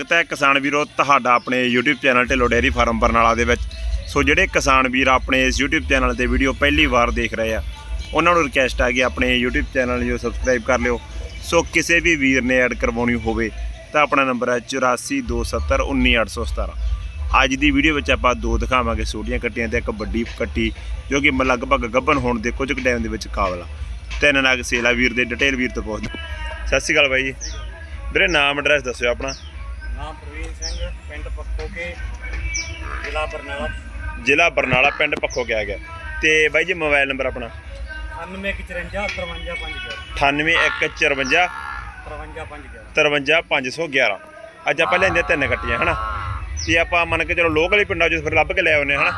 ਸਵਾਗਤ ਹੈ ਕਿਸਾਨ ਵੀਰੋ, ਤੁਹਾਡਾ ਆਪਣੇ YouTube channel Dhillon dairy farm Barnala ਦੇ ਵਿੱਚ। ਸੋ ਜਿਹੜੇ ਕਿਸਾਨ ਵੀਰ ਆਪਣੇ ਇਸ YouTube ਚੈਨਲ ਤੇ ਵੀਡੀਓ ਪਹਿਲੀ ਵਾਰ ਦੇਖ ਰਹੇ ਆ, ਉਹਨਾਂ ਨੂੰ ਰਿਕਵੈਸਟ ਆ ਕਿ ਆਪਣੇ YouTube ਚੈਨਲ ਨੂੰ ਸਬਸਕ੍ਰਾਈਬ ਕਰ ਲਿਓ। ਸੋ ਕਿਸੇ ਵੀ ਵੀਰ ਨੇ ਐਡ ਕਰਵਾਉਣੀ ਹੋਵੇ, ਤਾਂ ਆਪਣਾ ਨੰਬਰ ਹੈ 8427191817 ਅੱਜ ਦੀ ਵੀਡੀਓ ਵਿੱਚ ਆਪਾਂ ਦੋ ਦਿਖਾਵਾਂਗੇ ਛੋਟੀਆਂ ਕੱਟੀਆਂ ਤੇ ਇੱਕ ਵੱਡੀ ਕੱਟੀ, ਜੋ ਕਿ ਲਗਭਗ ਗੱਭਨ ਹੋਣ ਦੇ ਕੁਝ ਕੁ ਟਾਈਮ ਦੇ ਵਿੱਚ ਕਾਬਲ ਆ। ਤਿੰਨ ਨਾਗ ਸੇਲਾ ਵੀਰ ਦੇ ਡਿਟੇਲ ਵੀਰ ਤੋਂ ਪੁੱਛਦੇ ਸਤਿ ਸ਼੍ਰੀ ਅਕਾਲ ਬਾਈ ਜੀ। ਵੀਰੇ, ਨਾਮ ਐਡਰੈਸ ਦੱਸਿਓ ਆਪਣਾ। ਨਾਮ ਪ੍ਰਵੀਨ ਸਿੰਘ ਪਿੰਡ ਪੱਖੋ ਕੇ ਜ਼ਿਲ੍ਹਾ ਬਰਨਾਲਾ। ਜ਼ਿਲ੍ਹਾ ਬਰਨਾਲਾ ਪਿੰਡ ਪੱਖੋ ਕਿਹਾ ਗਿਆ। ਤੇ ਬਾਈ ਜੀ ਮੋਬਾਈਲ ਨੰਬਰ ਆਪਣਾ? 9154 53511 98154 53511 53511 ਅੱਜ ਆਪਾਂ ਲੈਂਦੇ ਤਿੰਨ ਕੱਟੀਆਂ ਹਨਾ? ਤੇ ਆਪਾਂ ਮੰਨ ਕੇ ਚਲੋ ਲੋਕਲ ਹੀ ਪਿੰਡਾਂ 'ਚੋਂ ਫਿਰ ਲੱਭ ਕੇ ਲੈ ਆਉਨੇ ਹਨਾ?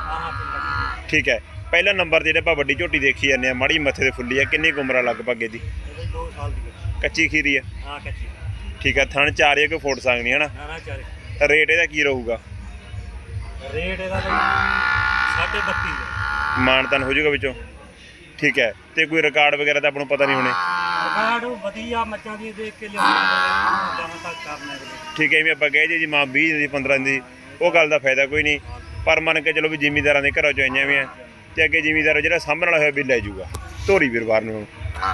ਠੀਕ ਹੈ। ਪਹਿਲਾ ਨੰਬਰ ਜਿਹੜੇ ਆਪਾਂ ਵੱਡੀ ਝੋਟੀ ਦੇਖੀ ਜਾਂਦੇ ਆ ਮਾੜੀ ਮੱਥੇ ਦੇ ਫੁੱਲੀ ਆ ਕਿੰਨੀ ਕੁ ਉਮਰ ਆ ਲਗਭਗ ਇਹਦੀ? ਇਹਦੇ 2 ਸਾਲ ਦੀ। ਕੱਚੀ ਖੀਰੀ ਆ। ਹਾਂ ਕੱਚੀ। ਠੀਕ ਹੈ ਥਣ ਚਾਰ ਕੋਈ ਫੋਟ ਸੰਗ ਨਹੀਂ ਹਨਾ? ਨਾ ਚਾਰੇ ਰੇਟ ਇਹਦਾ ਕੀ ਰਹੂਗਾ? ਰੇਟ ਇਹਦਾ ਬਈ 32.5 ਦਾ। ਮਾਨਤਨ ਹੋ ਜਾਊਗਾ ਵਿੱਚੋਂ? ਠੀਕ ਹੈ ਤੇ ਕੋਈ ਰਿਕਾਰਡ ਵਗੈਰਾ ਤਾਂ ਆਪਾਂ ਨੂੰ ਪਤਾ ਨਹੀਂ ਹੋਣੇ। ਰਿਕਾਰਡ ਵਧੀਆ ਮੱਝਾਂ ਦੀ ਦੇਖ ਕੇ ਲਿਆਉਣਾ ਜਾਂ ਤੱਕ ਕਰਨਾ ਅਗਲੇ ਠੀਕ ਹੈ ਜਿਵੇਂ ਆਪਾਂ ਕਹੇ ਜੀ ਮਾਂ 20 ਦੀ 15 ਦੀ ਉਹ ਗੱਲ ਦਾ ਫਾਇਦਾ ਕੋਈ ਨਹੀਂ। ਪਰ ਮੰਨ ਕੇ ਚਲੋ ਵੀ ਜ਼ਿਮੀਦਾਰਾਂ ਦੇ ਘਰੋਂ ਚੋਂ ਆਈਆਂ ਵੀ ਆ ਤੇ ਅੱਗੇ ਜ਼ਿਮੀਦਾਰ ਜਿਹੜਾ ਸਾਹਮਣ ਵਾਲਾ ਹੋਇਆ ਵੀ ਲੈ ਜਾਊਗਾ। ਧੋਰੀ ਵੀਰਵਾਰ ਨੂੰ।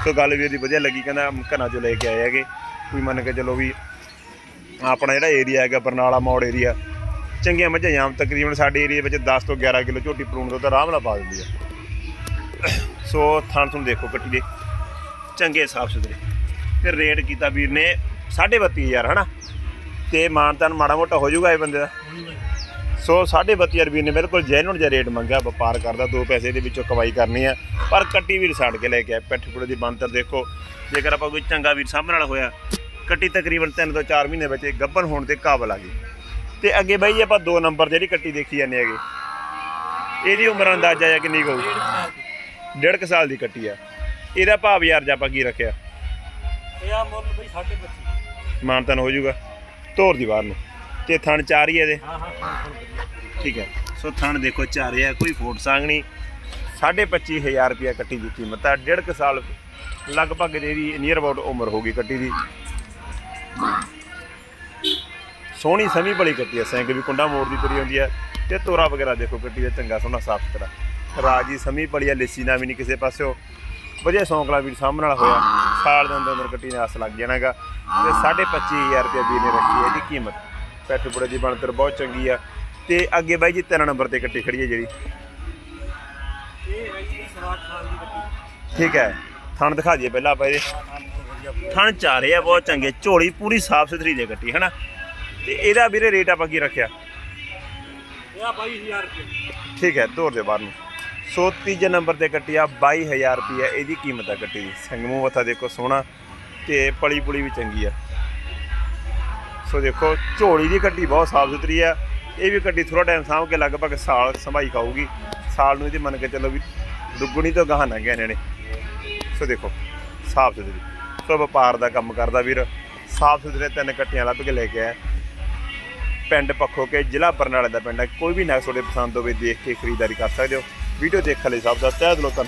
ਸੋ ਗੱਲ ਵੀਰ ਦੀ ਵਧੀਆ ਲੱਗੀ ਕਹਿੰਦਾ ਘਰਾਂ ਚੋਂ ਲੈ ਕੇ ਆਏ ਹੈਗੇ। ਕੋਈ ਮੰਨ ਕੇ ਚਲੋ ਵੀ ਆਪਣਾ ਜਿਹੜਾ ਏਰੀਆ ਹੈਗਾ ਬਰਨਾਲਾ ਮੋੜ ਏਰੀਆ ਚੰਗੀਆਂ ਮੱਝਾਂ ਆਮ ਤਕਰੀਬਨ ਸਾਡੇ ਏਰੀਆ ਵਿੱਚ 10 ਤੋਂ 11 ਕਿਲੋ ਝੋਟੀ ਪਰੂਣ ਦੁੱਧ ਆਰਾਮ ਨਾਲ ਪਾ ਦਿੰਦੀ ਆ। ਸੋ ਥਾਣ ਤੁਹਾਨੂੰ ਦੇਖੋ ਕੱਟੀ ਦੇ, ਚੰਗੇ ਸਾਫ਼ ਸੁਥਰੇ। ਫਿਰ ਰੇਟ ਕੀਤਾ ਵੀਰ ਨੇ 32000 ਹਨਾ? ਤੇ ਮਾਨਤਾਨ ਮਾੜਾ ਮੋਟਾ ਹੋ ਜਾਊਗਾ ਇਹ ਬੰਦੇ ਦਾ। ਸੋ 32000 ਵੀਰ ਨੇ ਬਿਲਕੁਲ ਜੈਨੂਨ ਜਿਹਾ ਰੇਟ ਮੰਗਿਆ, ਵਪਾਰ ਕਰਦਾ, ਦੋ ਪੈਸੇ ਦੇ ਵਿੱਚੋਂ ਕਮਾਈ ਕਰਨੀ ਆ। ਪਰ ਕੱਟੀ ਵੀਰ ਛੱਡ ਕੇ ਲੈ ਕੇ ਆਇਆ, ਪਿੱਠ ਪੁੜੇ ਦੀ ਬੰਤਰ ਦੇਖੋ। ਜੇਕਰ ਆਪਾਂ ਕੋਈ ਚੰਗਾ ਵੀਰ ਸਾਹਮਣੇ ਨਾਲ ਹੋਇਆ ਕੱਟੀ ਤਕਰੀਬਨ 3 ਤੋਂ 4 ਮਹੀਨੇ ਵਿੱਚ ਗੱਭਣ ਹੋਣ ਦੇ ਕਾਬਲ ਆ ਗਈ। ਤੇ ਅੱਗੇ ਬਾਈ ਜੀ ਆਪਾਂ ਦੋ ਨੰਬਰ ਜਿਹੜੀ ਕੱਟੀ ਦੇਖੀ ਜਾਂਦੇ ਹੈਗੇ। ਇਹਦੀ ਉਮਰ ਅੰਦਾਜ਼ਾ ਜਾਂ ਕਿੰਨੀ ਕੁ ਹੋਊ? ਡੇਢ ਕੁ ਸਾਲ ਦੀ ਕੱਟੀ ਆ। ਇਹਦਾ ਭਾਵ ਯਾਰ ਜੇ ਆਪਾਂ ਕੀ ਰੱਖਿਆ? ਇਹ ਆ ਮੁੱਲ ਬਈ 25 ਮਾਨਤਨ ਹੋ ਜਾਊਗਾ। ਧੋਰ ਦੀ ਬਾਹਰ ਨੂੰ। ਤੇ ਥਣ ਚਾਰ ਹੀ ਇਹਦੇ। ਹਾਂ ਹਾਂ ਹਾਂ ਹਾਂ। ਠੀਕ ਹੈ। ਸੋ ਥਣ ਦੇਖੋ ਚਾਰੇ ਆ ਕੋਈ ਫੋਟ ਸੰਗ ਨਹੀਂ। 25000 ਰੁਪਿਆ ਕੱਟੀ ਦੀ ਕੀਮਤ ਆ। ਡੇਢ ਕੁ ਸਾਲ ਲਗਭਗ ਇਹਦੀ ਨੀਅਰ ਅਬਾਊਟ ਉਮਰ ਹੋਗੀ ਕੱਟੀ ਦੀ। ਸੋਹਣੀ ਸਮੀ ਬੜੀ ਕੱਟੀ ਆ ਸੈਂਕ ਵੀ ਕੁੰਡਾ ਮੋੜ ਦੀ ਤੁਰੀ ਹੁੰਦੀ ਆ। ਤੇ ਤੋਰਾ ਵਗੈਰਾ ਦੇਖੋ ਕੱਟੀ ਦਾ ਚੰਗਾ ਸੋਹਣਾ ਸਾਫ਼ ਸੁਥਰਾ। ਰਾਜੀ ਸਮੀ ਬੜੀ ਆ ਲਿੱਸੀ ਨਾ ਵੀ ਨਹੀਂ ਕਿਸੇ ਪਾਸਿਓ। ਵਧੀਆ ਸੌਂਕਲਾ ਵੀਰ ਸਾਹਮਣੇ ਵਾਲਾ ਹੋਇਆ। ਸਾਲ ਦੇ ਅੰਦਰ ਅੰਦਰ ਕੱਟੀ ਨੇ ਆਸ ਲੱਗ ਜਾਣਾਗਾ ਤੇ 25000 ਰੁਪਏ ਵੀਰ ਨੇ ਰੱਖੀ ਹੈ ਇਹਦੀ ਕੀਮਤ। ਪੈਠ ਪੁੜੇ ਦੀ ਬਣਤਰ ਬਹੁਤ ਚੰਗੀ ਆ। ਤੇ ਅੱਗੇ ਬਾਈ ਜੀ ਤਿੰਨ ਨੰਬਰ ਤੇ ਕੱਟੀ ਖੜੀ ਹੈ ਜਿਹੜੀ। ਇਹ ਹੈ ਜੀ 60 ਸਾਲ ਦੀ ਗੱਡੀ ਠੀਕ ਹੈ। ਥਣ ਦਿਖਾ ਦਈਏ ਪਹਿਲਾਂ ਆਪਾਂ ਇਹਦੇ। ਹਾਂ ਹਾਂ ਥਣ ਚਾਰੇ ਆ ਬਹੁਤ ਚੰਗੇ। ਝੋਲੀ ਪੂਰੀ ਸਾਫ਼ ਸੁਥਰੀ ਜੇ ਕੱਟੀ ਹਨਾ? ਤੇ ਇਹਦਾ ਵੀਰੇ ਰੇਟ ਆਪਾਂ ਕੀ ਰੱਖਿਆ? ਇਹ ਆ 22000 ਰੁਪਏ। ਠੀਕ ਹੈ ਤੋਰ ਦੇ ਬਾਹਰ ਨੂੰ। ਸੋ ਤੀਜੇ ਨੰਬਰ ਤੇ ਕੱਟੀ ਆ 22000 ਰੁਪਏ। ਇਹਦੀ ਕੀਮਤ ਆ ਕੱਟੀ ਦੀ। ਸਿੰਘ ਮੂੰਹ ਮੱਥਾ ਦੇਖੋ ਸੋਹਣਾ ਤੇ ਪਲੀ ਪੁਲੀ ਵੀ ਚੰਗੀ ਆ। ਸੋ ਦੇਖੋ ਝੋਲੀ ਦੀ ਕੱਟੀ ਬਹੁਤ ਸਾਫ਼ ਸੁਥਰੀ ਆ। ਇਹ ਵੀ ਕੱਟੀ ਥੋੜਾ ਟਾਈਮ ਸਾਂਭ ਕੇ ਲਗਭਗ ਸਾਲ ਸੰਭਾਈ ਖਾਊਗੀ। ਸਾਲ ਨੂੰ ਇਹਦੀ ਮੰਨ ਕੇ ਚੱਲੋ ਵੀ ਦੁੱਗਣੀ ਤੋਂ ਗਾਹਾਂ ਲੰਘ ਗਏ ਨੇ ਸੋ ਦੇਖੋ ਸਾਫ਼ ਸੁਥਰੀ। ਸੋ ਵਪਾਰ ਦਾ ਕੰਮ ਕਰਦਾ ਵੀਰ। ਸਾਫ਼ ਸੁਥਰੇ ਤਿੰਨ ਕੱਟੀਆਂ ਲੱਭ ਕੇ ਲੈ ਕੇ ਆਇਆ। ਪਿੰਡ ਪੱਖੋ ਕੇ ਜ਼ਿਲ੍ਹਾ ਬਰਨਾਲਾ ਦਾ ਪਿੰਡ ਹੈ। ਕੋਈ ਵੀ ਨਾ ਤੁਹਾਡੇ ਪਸੰਦ ਹੋਵੇ ਦੇਖ ਕੇ ਖਰੀਦਦਾਰੀ ਕਰ ਸਕਦੇ ਹੋ। ਵੀਡੀਓ ਦੇਖਣ ਲਈ ਸਭ ਦਾ ਤਹਿ ਦਿਲੋਂ ਧੰਨਵਾਦ।